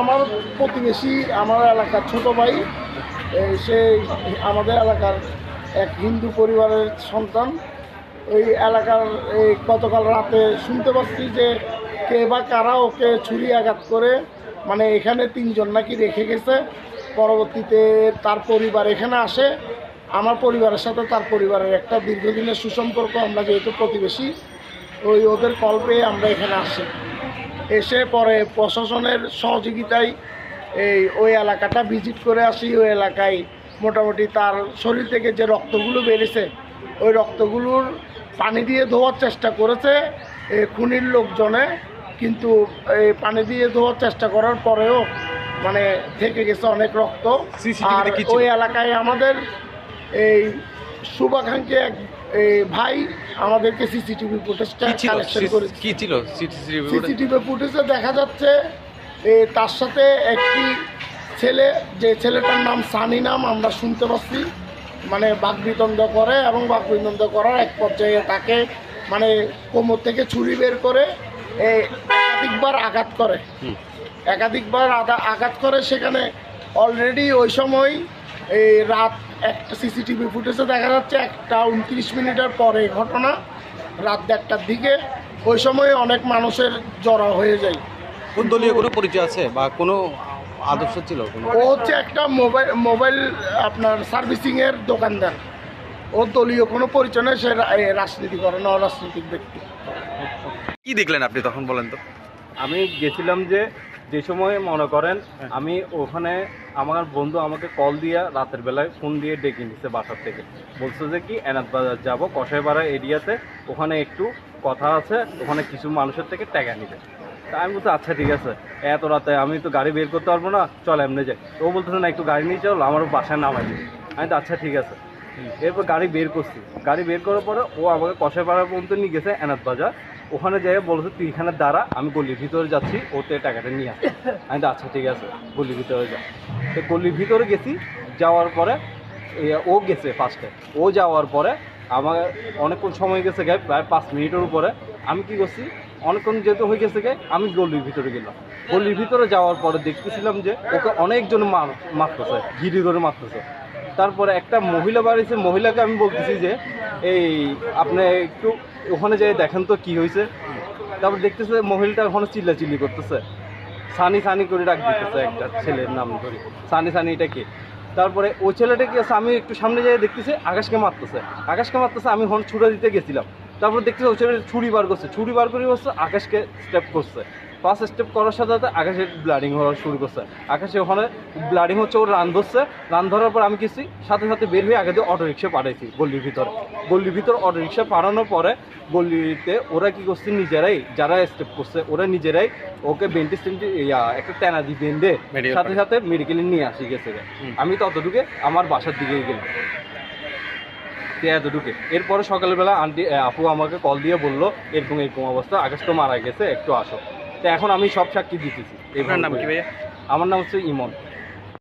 আমার প্রতিবেশী, আমার এলাকার ছোট ভাই সে আমাদের এলাকার এক হিন্দু পরিবারের সন্তান। ওই এলাকার এই গতকাল রাতে শুনতে পাচ্ছি যে কে বা কারা ওকে ছুরি আঘাত করে মানে এখানে তিনজন নাকি রেখে গেছে। পরবর্তীতে তার পরিবার এখানে আসে। আমার পরিবারের সাথে তার পরিবারের একটা দীর্ঘদিনের সুসম্পর্ক, আমরা যেহেতু প্রতিবেশী ওই ওদের কল পেয়ে আমরা এখানে আসি এসে পরে প্রশাসনের সহযোগিতায় এই ওই এলাকাটা ভিজিট করে আসি। ওই এলাকায় মোটামুটি তার শরীর থেকে যে রক্তগুলো বেরিয়েছে ওই রক্তগুলোর পানি দিয়ে ধোয়ার চেষ্টা করেছে খুনির লোকজনে। কিন্তু এই পানি দিয়ে ধোয়ার চেষ্টা করার পরেও মানে থেকে গেছে অনেক রক্ত। আর? ওই এলাকায় আমাদের এই শুভাকাঙ্ক্ষী এক এই ভাই আমাদেরকে সিসিটিভি ফুটেজটা কালেকশন করে কি ছিল সিসিটিভি ফুটেজে? দেখা যাচ্ছে এ, তার সাথে একটি ছেলে যে ছেলেটার নাম সানি নাম আমরা শুনতে পাচ্ছি। মানে বাকবিতন্ড করে এবং বাকবিতন্ড করার এক পর্যায়ে তাকে মানে কোমর থেকে ছুরি বের করে একাধিকবার আঘাত করে। একাধিকবার আঘাত করে সেখানে অলরেডি ওই সময় এই রাত একটা সিসিটিভি ফুটেজে দেখা যাচ্ছে একটা উনত্রিশ মিনিটের পরে ঘটনা রাত দেড়টার দিকে। ওই সময় অনেক মানুষের জড়া হয়ে যায়। কোন দলীয় কোনো পরিচয় আছে বা কোনো আদর্শ ছিল ও হচ্ছে একটা মোবাইল মোবাইল আপনার সার্ভিসিংয়ের দোকানদার। ও দলীয় কোনো পরিচয় নেই সে রাজনীতি করে না অরাজনৈতিক ব্যক্তি। কি দেখলেন আপনি তখন বলেন তো? আমি গেছিলাম যে যে সময় মনে করেন আমি ওখানে আমার বন্ধু আমাকে কল দিয়ে রাতের বেলায় ফোন দিয়ে ডেকে নিচ্ছে বাসার থেকে। বলছে যে কি এনাদ বাজার যাব কষাইপাড়া এরিয়াতে ওখানে একটু কথা আছে ওখানে কিছু মানুষের থেকে টাকা নিবে। তা আমি বলছি আচ্ছা ঠিক আছে। এত রাতে আমি তো গাড়ি বের করতে পারব না চল এমনি যাই। ও বলতেছে না একটু গাড়ি নিয়ে চল আমার বাসায় নামাই আমি তো আচ্ছা ঠিক আছে। এরপর গাড়ি বের করছি। গাড়ি বের করার পরে ও আমাকে কষাইপাড়া পর্যন্ত নিয়ে গেছে এনাদ বাজার। ওখানে যাই বলছে, তুই এখানে দাঁড়া, আমি গলির ভিতরে যাচ্ছি, ওতে টাকাটা নিয়ে আস আমি তো আচ্ছা ঠিক আছে, গলির ভিতরে যা। তো গলির ভিতরে গেছি, যাওয়ার পরে ও গেছে ফার্স্টে ও যাওয়ার পরে, আমার অনেকক্ষণ সময় গেছে গে প্রায় পাঁচ মিনিটের উপরে। আমি কি করছি, অনেকক্ষণ যেহেতু হয়ে গেছে গে আমি গলির ভিতরে গেলাম। গলির ভিতরে যাওয়ার পরে দেখতেছিলাম যে, ওকে অনেকজন মার, মারতেছে ঘিরি ধরে মারতেছে। তারপরে একটা মহিলা বাড়িছে, মহিলাকে আমি বলতেছি যে এই, আপনি একটু ওখানে যাই দেখেন তো কি হয়েছে তারপর দেখতেছে মহিলাটা ওখানে চিল্লাচিল্লি করতেছে। সানি সানি করে ডাক দিতেছে একটা ছেলের নাম ধরে। সানি সানি, এটা কে? তারপরে ওই ছেলেটাকে আমি একটু সামনে যাই দেখতেছি, আকাশকে মারতেছে। আকাশকে মারতেছে, আমি হন ছুড়ে দিতে গেছিলাম। তারপর দেখতেছি ওই ছেলেটা ছুরি বার করছে। ছুরি বার করে বসছে আকাশকে স্টেপ করছে। ফার্স্ট স্টেপ করার সাথে সাথে আকাশে ব্লাডিং হওয়া শুরু করছে। আকাশে ওখানে ব্লাডিং হচ্ছে ওর রান ধরছে। রান ধরার পর আমি কিছু সাথে সাথে বের হয়ে আগে দিয়ে অটো রিক্সা পাঠাইছি গল্লির ভিতরে। গল্লির ভিতর অটো রিক্সা পাঠানোর পরে গল্লিতে ওরা কি করছে? নিজেরাই যারা স্টেপ করছে ওরা নিজেরাই ওকে বেন্টিস ইয়া একটা তেনা দি বেঁধে সাথে সাথে মেডিকেলে নিয়ে আসি গেছে। আমি ততটুকু আমার বাসার দিকে গেলাম। এতটুকু। এরপরে সকালবেলা আন্টি আপু আমাকে কল দিয়ে বলল এরকম এরকম অবস্থা আকাশ তো মারা গেছে একটু আসো। তো এখন আমি সব সাক্ষী দিতেছি। আপনার নাম কি ভাইয়া? আমার নাম হচ্ছে ইমন।